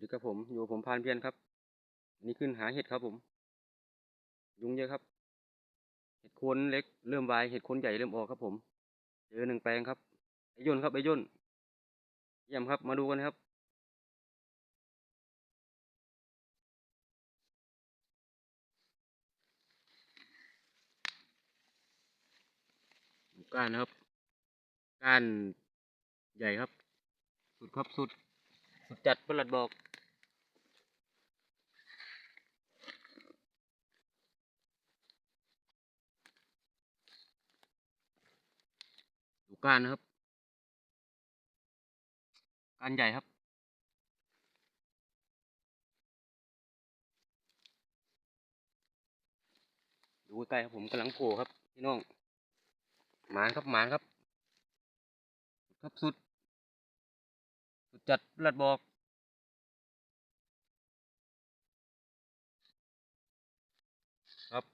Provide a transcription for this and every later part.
ดีครับผมอยู่ผมพานเพียรครับนนี้ขึ้นหาเห็ดครับผม ยุงเยอะครับ เห็ดโคนเล็กเริ่มวายเห็ดโคนใหญ่เริ่มออกครับผม เจอหนึ่งแปลงครับไอย่นครับไอย่นเยี่ยมครับมาดูกันครับ ก้านครับ ก้านใหญ่ครับ สุดครับสุด สุดจัดประหลัดบอก ก้านนะครับก้านใหญ่ครับ ดูใกล้ครับผมกำลังโผล่ครับพี่น้องหมานครับหมานครับสุดครับสุด สุดจัดรัดบอกครับ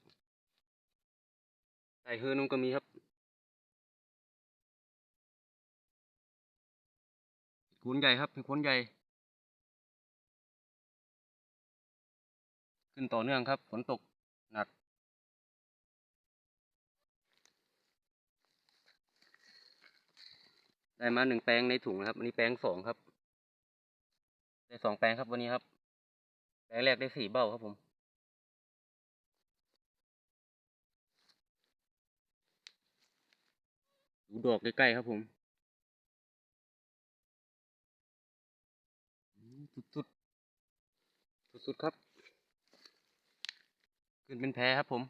ใส่เฮือนุ่งก็มีครับ นใหญ่ครับเป็นขนใหญ่ ขึ้นต่อเนื่องครับ ฝนตกหนัก ได้มาหนึ่งแปลงในถุงนะครับ อันนี้แปลงสองครับ ได้สองแปลงครับวันนี้ครับ แปลงแรกได้สี่เบ้าครับผมดูดอกใกล้ๆครับผม อืมสุดๆสุดครับ ขึ้นเป็นแพครับผม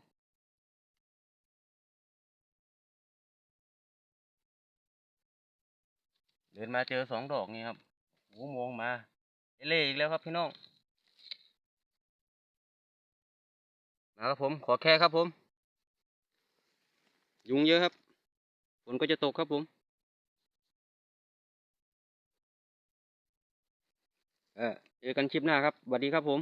เดินมาเจอสองดอกนี่ครับโอ้มองมาเอเล่อีกแล้วครับพี่น้อง มาครับผม ขอแค่ครับผม ยุงเยอะครับ ฝนก็จะตกครับผม เออเจอกันคลิปหน้าครับสวัสดีครับผม